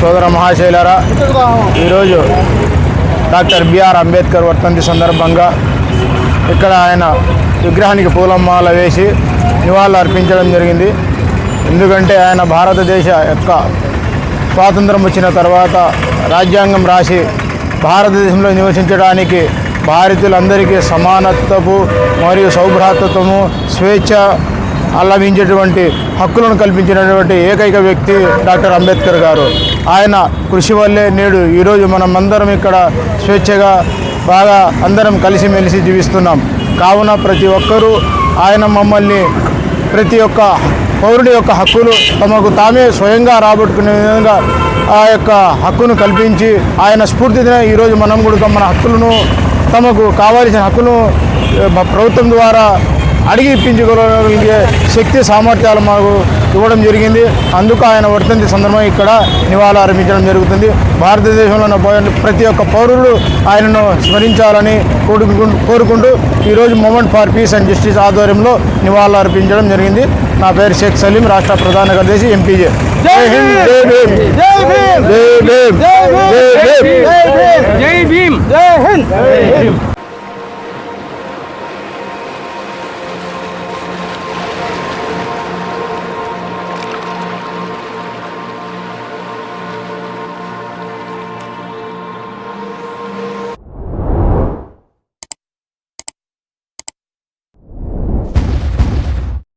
సోదర మహాశైలరా ఈరోజు doctor BR Ambedkar వర్తంతి సందర్భంగా ఇక్కడ ఆయన విగ్రహానికి పూలమాల వేసి నివాళులు అర్పించడం జరిగింది. ఎందుకంటే ఆయన భారతదేశ యొక్క స్వాతంత్రం వచ్చిన తర్వాత రాజ్యాంగం రాసి భారతదేశంలో నివసించడానికి భారతీయులందరికీ సమానత్వపు మరియు సౌభ్రాతత్వము స్వేచ్ఛ అల్లవించేటువంటి హక్కులను కల్పించినటువంటి ఏకైక వ్యక్తి డాక్టర్ అంబేద్కర్ గారు. ఆయన కృషి వల్లే నేడు ఈరోజు మనం అందరం ఇక్కడ స్వేచ్ఛగా బాగా అందరం కలిసిమెలిసి జీవిస్తున్నాం. కావున ప్రతి ఒక్కరూ ఆయన మమ్మల్ని ప్రతి ఒక్క పౌరుడి యొక్క హక్కులు తమకు తామే స్వయంగా రాబట్టుకునే విధంగా ఆ యొక్క హక్కును కల్పించి ఆయన స్ఫూర్తినే ఈరోజు మనం కూడా మన హక్కులను తమకు కావాల్సిన హక్కును ప్రభుత్వం ద్వారా అడిగి ఇప్పించుకోగలిగే శక్తి సామర్థ్యాలు మాకు ఇవ్వడం జరిగింది. అందుకు ఆయన వర్ధంతి సందర్భంగా ఇక్కడ నివాళులు అర్పించడం జరుగుతుంది. భారతదేశంలో ఉన్న ప్రతి ఒక్క పౌరులు ఆయనను స్మరించాలని కోరుకుంటూ కోరుకుంటూ ఈరోజు moment for peace and justice ఆధ్వర్యంలో నివాళులు అర్పించడం జరిగింది. నా పేరు షేక్ సలీం రాష్ట్ర ప్రధాన కార్యదర్శి ఎంపీజే. జై హింద్. జై భీమ్ జై భీమ్ జై భీమ్